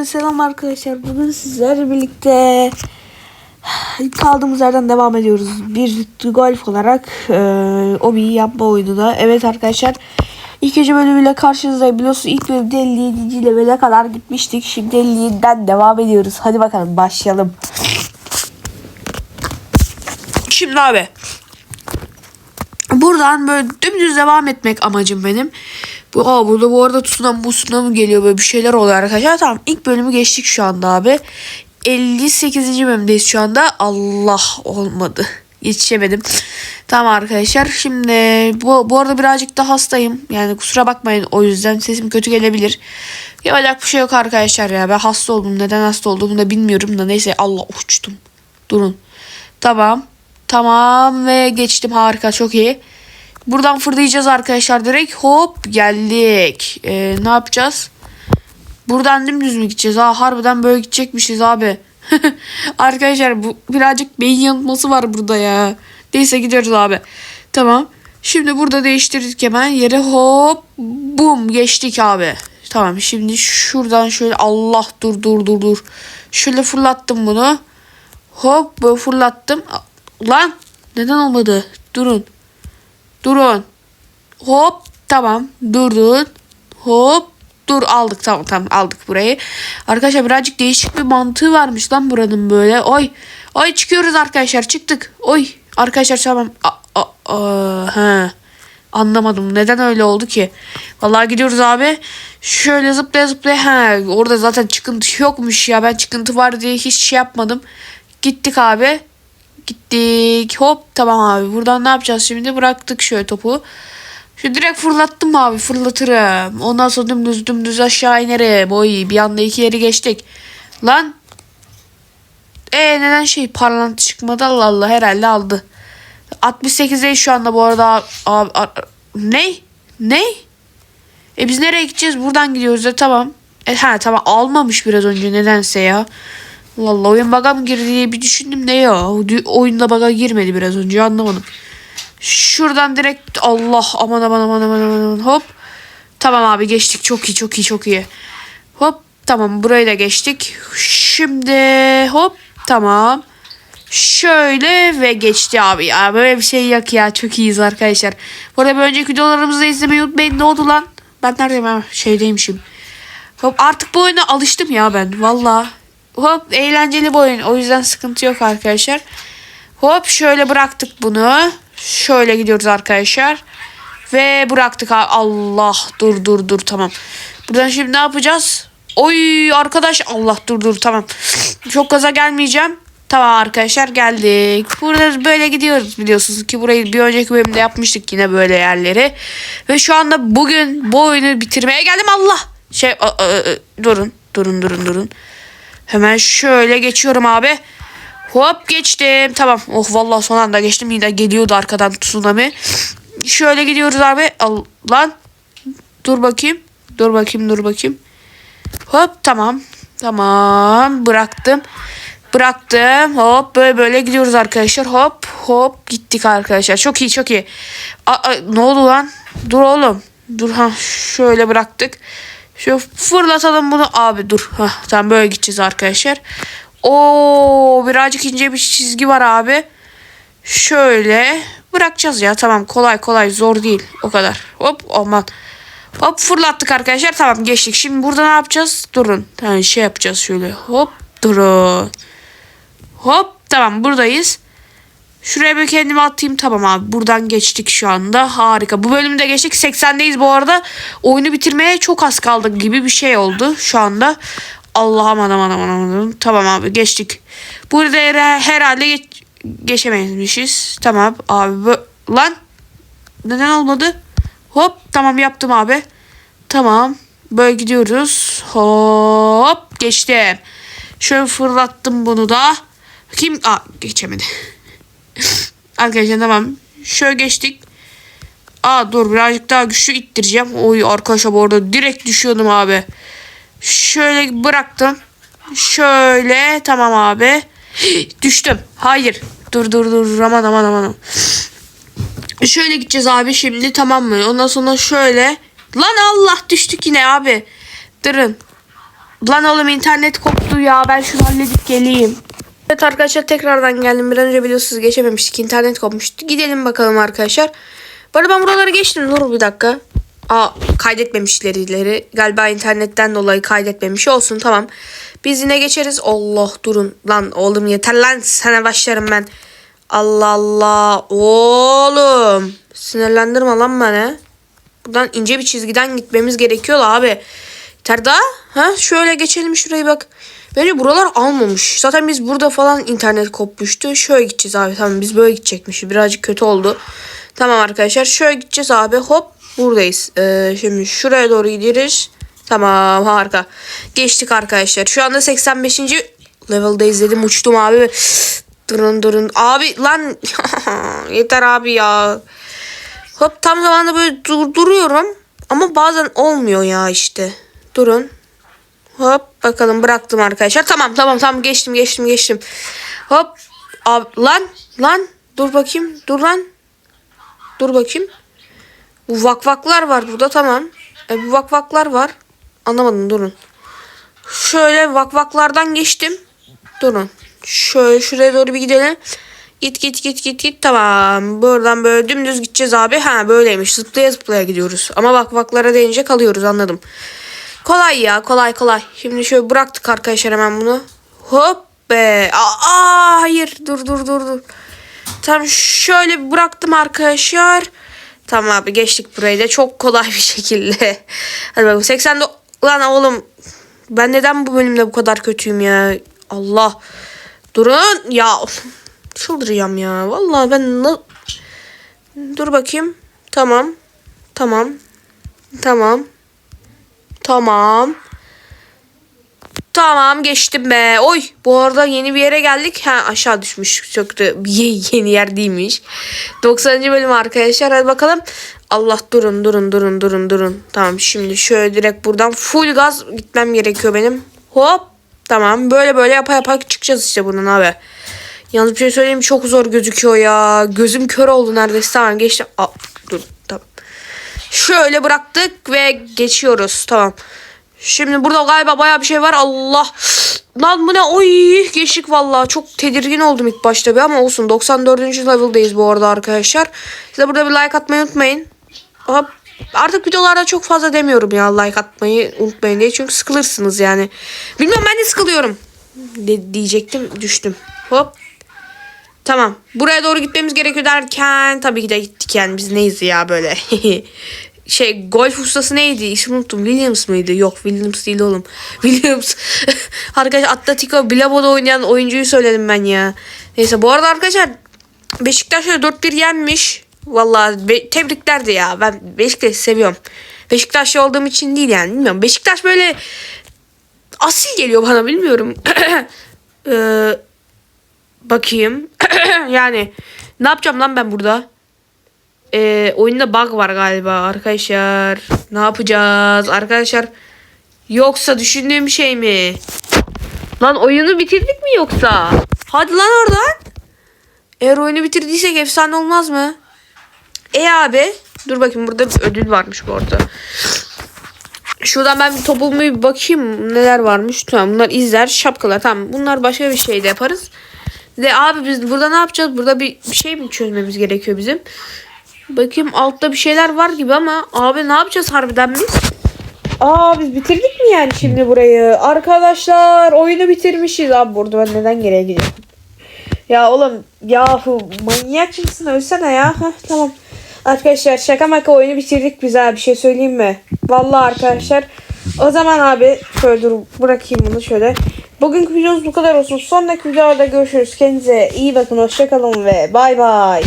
Hepinize selam arkadaşlar. Bugün sizlerle birlikte kaldığımız yerden devam ediyoruz. Bir golf olarak e, obiyi yapma oyununa. Evet arkadaşlar. İkinci bölümüyle karşınızdayım. Biliyorsunuz ilk bölümde 57. levele kadar gitmiştik. Şimdi 57'den devam ediyoruz. Hadi bakalım başlayalım. Şimdi abi. Buradan böyle dümdüz devam etmek amacım benim. Bu, aa, burada bu arada tsunami tsunami geliyor böyle bir şeyler oluyor arkadaşlar. Tamam ilk bölümü geçtik şu anda abi. 58. bölümdeyiz şu anda. Allah olmadı. Yetişemedim. Tamam arkadaşlar. Şimdi bu, bu arada birazcık da hastayım. Yani kusura bakmayın o yüzden sesim kötü gelebilir. Yapacak bir şey yok arkadaşlar ya. Ben hasta oldum. Neden hasta olduğumu da bilmiyorum da neyse Allah uçtum. Durun. Tamam. Tamam ve geçtim harika çok iyi. Buradan fırlayacağız arkadaşlar direkt. Hop geldik. Ee, ne yapacağız? Buradan dümdüz mü gideceğiz? Ha harbiden böyle gidecekmişiz abi. arkadaşlar bu birazcık beyin yanılması var burada ya. Neyse gidiyoruz abi. Tamam. Şimdi burada değiştirdik hemen yere hop bum geçtik abi. Tamam şimdi şuradan şöyle Allah dur dur dur dur. Şöyle fırlattım bunu. Hop böyle fırlattım. Lan neden olmadı? Durun. Durun. Hop tamam durdun. Hop dur aldık tamam tamam aldık burayı. Arkadaşlar birazcık değişik bir mantığı varmış lan buranın böyle. Oy. Oy çıkıyoruz arkadaşlar çıktık. Oy arkadaşlar tamam. A, a, a. Anlamadım neden öyle oldu ki. Vallahi gidiyoruz abi. Şöyle zıplaya zıplaya. He, orada zaten çıkıntı yokmuş ya. Ben çıkıntı var diye hiç şey yapmadım. Gittik abi. Gittik. Hop tamam abi. Buradan ne yapacağız şimdi? Bıraktık şöyle topu. Şu direkt fırlattım abi. Fırlatırım. Ondan sonra dümdüz dümdüz aşağı inerim. Oy bir anda iki yeri geçtik. Lan. E neden şey parlantı çıkmadı? Allah Allah herhalde aldı. 68'deyiz şu anda bu arada. Abi, ne? Ne? E biz nereye gideceğiz? Buradan gidiyoruz da tamam. E, ha tamam almamış biraz önce nedense ya. Allah oyun bug'a mı girdi diye bir düşündüm ne ya. Oyunda bug'a girmedi biraz önce anlamadım. Şuradan direkt Allah aman aman aman aman aman hop. Tamam abi geçtik çok iyi çok iyi çok iyi. Hop tamam burayı da geçtik. Şimdi hop tamam. Şöyle ve geçti abi ya böyle bir şey yok ya çok iyiyiz arkadaşlar. Bu arada bir önceki videolarımızı izlemeyi unutmayın ne oldu lan? Ben neredeyim ha şeydeymişim. Hop artık bu oyuna alıştım ya ben valla. Hop eğlenceli bir oyun. O yüzden sıkıntı yok arkadaşlar. Hop şöyle bıraktık bunu. Şöyle gidiyoruz arkadaşlar. Ve bıraktık. Allah dur dur dur tamam. Buradan şimdi ne yapacağız? Oy arkadaş Allah dur dur tamam. Çok gaza gelmeyeceğim. Tamam arkadaşlar geldik. Burada böyle gidiyoruz biliyorsunuz ki burayı bir önceki bölümde yapmıştık yine böyle yerleri. Ve şu anda bugün bu oyunu bitirmeye geldim Allah. Şey a, a, a, durun durun durun durun. Hemen şöyle geçiyorum abi. Hop geçtim. Tamam. Oh vallahi son anda geçtim. Yine geliyordu arkadan tsunami. Şöyle gidiyoruz abi. Al, lan. Dur bakayım. Dur bakayım dur bakayım. Hop tamam. Tamam. Bıraktım. Bıraktım. Hop böyle böyle gidiyoruz arkadaşlar. Hop hop gittik arkadaşlar. Çok iyi çok iyi. Aa, aa, ne oldu lan? Dur oğlum. Dur ha şöyle bıraktık. Şu fırlatalım bunu. Abi dur. Hah, tamam böyle gideceğiz arkadaşlar. Oo birazcık ince bir çizgi var abi. Şöyle bırakacağız ya. Tamam kolay kolay zor değil. O kadar. Hop aman. Hop fırlattık arkadaşlar. Tamam geçtik. Şimdi burada ne yapacağız? Durun. Yani şey yapacağız şöyle. Hop durun. Hop tamam buradayız. Şuraya bir kendimi atayım tamam abi. Buradan geçtik şu anda. Harika. Bu bölümde geçtik. 80'deyiz bu arada. Oyunu bitirmeye çok az kaldı gibi bir şey oldu şu anda. Allah aman aman aman aman. Tamam abi geçtik. Burada herhalde geç, geçemezmişiz. Tamam abi. Lan. Neden olmadı? Hop tamam yaptım abi. Tamam. Böyle gidiyoruz. Hop geçtim. Şöyle fırlattım bunu da. Kim? Aa geçemedi. Arkadaşlar tamam. Şöyle geçtik. Aa dur birazcık daha güçlü ittireceğim. Oy arkadaşlar bu direkt düşüyordum abi. Şöyle bıraktım. Şöyle tamam abi. Düştüm. Hayır. Dur dur dur aman aman aman. Şöyle gideceğiz abi şimdi tamam mı? Ondan sonra şöyle. Lan Allah düştük yine abi. Durun. Lan oğlum internet koptu ya. Ben şunu halledip geleyim. Evet arkadaşlar tekrardan geldim. Bir önce biliyorsunuz geçememiştik. İnternet kopmuştu. Gidelim bakalım arkadaşlar. Bu ben buraları geçtim. Dur bir dakika. Aa kaydetmemişler ileri. Galiba internetten dolayı kaydetmemiş. Olsun tamam. Biz yine geçeriz. Allah durun. Lan oğlum yeter lan. Sana başlarım ben. Allah Allah. Oğlum. Sinirlendirme lan beni. Buradan ince bir çizgiden gitmemiz gerekiyor abi. Yeter daha. Ha şöyle geçelim şurayı bak. Bence buralar almamış. Zaten biz burada falan internet kopmuştu. Şöyle gideceğiz abi. Tamam biz böyle gidecekmişiz. Birazcık kötü oldu. Tamam arkadaşlar. Şöyle gideceğiz abi. Hop buradayız. Ee, şimdi şuraya doğru gidiyoruz. Tamam harika. Geçtik arkadaşlar. Şu anda 85. level'dayız dedim. Uçtum abi. Durun durun. Abi lan yeter abi ya. Hop tam zamanda böyle durduruyorum. Ama bazen olmuyor ya işte. Durun. Hop bakalım bıraktım arkadaşlar. Tamam tamam tamam geçtim geçtim geçtim. Hop. Abi, lan lan dur bakayım. Dur lan. Dur bakayım. Bu vakvaklar var burada tamam. E, bu vakvaklar var. Anlamadım durun. Şöyle vakvaklardan geçtim. Durun. Şöyle şuraya doğru bir gidelim. Git git git git git tamam. Buradan böyle dümdüz gideceğiz abi. Ha böyleymiş. Zıplaya zıplaya gidiyoruz. Ama vakvaklara değince kalıyoruz anladım. Kolay ya kolay kolay. Şimdi şöyle bıraktık arkadaşlar hemen bunu. Hop be. Aa, aa, hayır dur dur dur dur. Tam şöyle bıraktım arkadaşlar. Tamam abi geçtik burayı da çok kolay bir şekilde. Hadi bakalım 80 lan oğlum. Ben neden bu bölümde bu kadar kötüyüm ya? Allah. Durun ya. Çıldıracağım ya. Vallahi ben na- Dur bakayım. Tamam. Tamam. Tamam. Tamam. Tamam geçtim be. Oy bu arada yeni bir yere geldik. Ha aşağı düşmüş. Çok yeni yer değilmiş. 90. bölüm arkadaşlar. Hadi bakalım. Allah durun durun durun durun durun. Tamam şimdi şöyle direkt buradan full gaz gitmem gerekiyor benim. Hop. Tamam böyle böyle yapa yapa çıkacağız işte buradan abi. Yalnız bir şey söyleyeyim çok zor gözüküyor ya. Gözüm kör oldu neredeyse. Tamam geçtim. Aa, dur. Şöyle bıraktık ve geçiyoruz. Tamam. Şimdi burada galiba baya bir şey var. Allah. Lan bu ne? Oy geçtik vallahi. Çok tedirgin oldum ilk başta bir ama olsun. 94. level'dayız bu arada arkadaşlar. Size burada bir like atmayı unutmayın. Hop. Artık videolarda çok fazla demiyorum ya like atmayı unutmayın diye. Çünkü sıkılırsınız yani. Bilmiyorum ben de sıkılıyorum. De- diyecektim düştüm. Hop. Tamam. Buraya doğru gitmemiz gerekiyor derken tabii ki de gittik yani biz neyiz ya böyle. şey golf ustası neydi? İsmi unuttum. Williams mıydı? Yok Williams değil oğlum. Williams. Arkadaşlar Atletico Bilbao'da oynayan oyuncuyu söyledim ben ya. Neyse bu arada arkadaşlar Beşiktaş şöyle 4-1 yenmiş. Vallahi be- tebrikler de ya. Ben Beşiktaş'ı seviyorum. Beşiktaşlı olduğum için değil yani. Bilmiyorum. Beşiktaş böyle asil geliyor bana bilmiyorum. Eee Bakayım. yani ne yapacağım lan ben burada? Ee, oyunda bug var galiba arkadaşlar. Ne yapacağız arkadaşlar? Yoksa düşündüğüm şey mi? Lan oyunu bitirdik mi yoksa? Hadi lan oradan. Eğer oyunu bitirdiysek efsane olmaz mı? E abi. Dur bakayım burada bir ödül varmış bu arada. Şuradan ben bir topumu bir bakayım neler varmış. Tamam bunlar izler şapkalar tamam bunlar başka bir şey de yaparız. De abi biz burada ne yapacağız? Burada bir, bir şey mi çözmemiz gerekiyor bizim? Bakayım altta bir şeyler var gibi ama abi ne yapacağız harbiden biz? Aa biz bitirdik mi yani şimdi burayı? Arkadaşlar oyunu bitirmişiz abi burada ben neden geriye gidiyorum? Ya oğlum yahu manyak mısın ölsene ya. Heh, tamam. Arkadaşlar şaka maka oyunu bitirdik biz abi bir şey söyleyeyim mi? Vallahi arkadaşlar. O zaman abi şöyle dur bırakayım bunu şöyle. Bugünkü videomuz bu kadar olsun. Sonraki videolarda görüşürüz. Kendinize iyi bakın. Hoşçakalın ve bay bay.